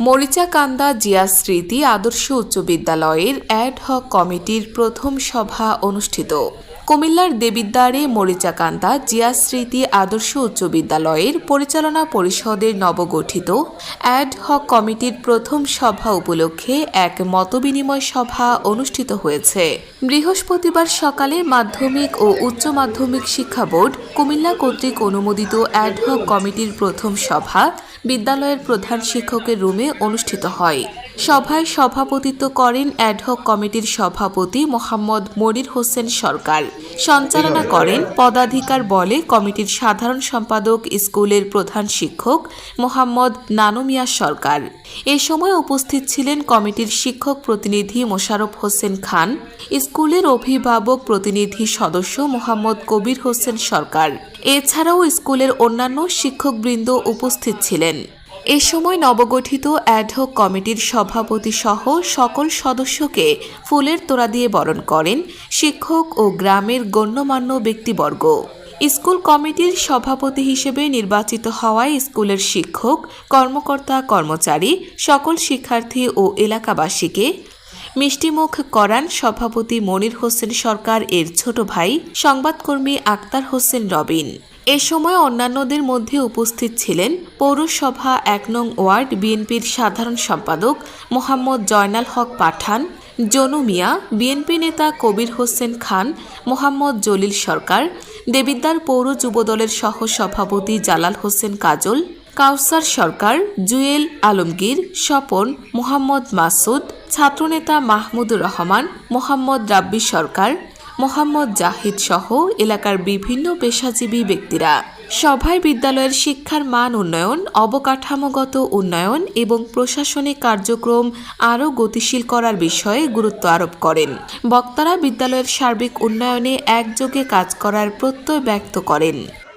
মরিচাকান্দা জিয়া স্মৃতি আদর্শ উচ্চ বিদ্যালয়ের অ্যাড হক কমিটির প্রথম সভা অনুষ্ঠিত। কুমিল্লার দেবিদ্বারে মরিচাকান্দা জিয়া স্মৃতি আদর্শ উচ্চ বিদ্যালয়ের পরিচালনা পরিষদের নবগঠিত অ্যাড হক কমিটির প্রথম সভা উপলক্ষে এক মতবিনিময় সভা অনুষ্ঠিত হয়েছে। বৃহস্পতিবার সকালে মাধ্যমিক ও উচ্চ মাধ্যমিক শিক্ষা বোর্ড কুমিল্লা কর্তৃক অনুমোদিত অ্যাড হক কমিটির প্রথম সভা বিদ্যালয়ের প্রধান শিক্ষকের রুমে অনুষ্ঠিত হয়। সভায় সভাপতিত্ব করেন অ্যাডহক কমিটির সভাপতি মোহাম্মদ মনির হোসেন সরকার। সঞ্চালনা করেন পদাধিকার বলে কমিটির সাধারণ সম্পাদক স্কুলের প্রধান শিক্ষক মোহাম্মদ নানুমিয়া সরকার। এ সময় উপস্থিত ছিলেন কমিটির শিক্ষক প্রতিনিধি মোশারফ হোসেন খান, স্কুলের অভিভাবক প্রতিনিধি সদস্য মোহাম্মদ কবির হোসেন সরকার। এছাড়াও স্কুলের অন্যান্য শিক্ষকবৃন্দ উপস্থিত ছিলেন। এ সময় নবগঠিত অ্যাডহক কমিটির সভাপতি সহ সকল সদস্যকে ফুলের তোড়া দিয়ে বরণ করেন শিক্ষক ও গ্রামের গণ্যমান্য ব্যক্তিবর্গ। স্কুল কমিটির সভাপতি হিসেবে নির্বাচিত হওয়ায় স্কুলের শিক্ষক, কর্মকর্তা, কর্মচারী, সকল শিক্ষার্থী ও এলাকাবাসীকে মিষ্টিমুখ করান সভাপতি মনির হোসেন সরকার এর ছোট ভাই, সংবাদকর্মী আক্তার হোসেন রবিন। এ সময় অন্যান্যদের মধ্যে উপস্থিত ছিলেন পৌরসভা এক নং ওয়ার্ড বিএনপির সাধারণ সম্পাদক মোহাম্মদ জয়নাল হক পাঠান, জনু মিয়া, বিএনপি নেতা কবির হোসেন খান, মোহাম্মদ জলিল সরকার, দেবিদ্বার পৌর যুবদলের সহ সভাপতি জালাল হোসেন কাজল, কাউসার সরকার, জুয়েল আলমগীর, স্বপন, মোহাম্মদ মাসুদ, ছাত্রনেতা মাহমুদুর রহমান, মোহাম্মদ রাব্বি সরকার মোহাম্মদ জাহিদ সহ এলাকার বিভিন্ন পেশাজীবী ব্যক্তিরা। সভায় বিদ্যালয়ের শিক্ষার মান উন্নয়ন, অবকাঠামোগত উন্নয়ন এবং প্রশাসনিক কার্যক্রম আরও গতিশীল করার বিষয়ে গুরুত্ব আরোপ করেন। বক্তারা বিদ্যালয়ের সার্বিক উন্নয়নে একযোগে কাজ করার প্রত্যয় ব্যক্ত করেন।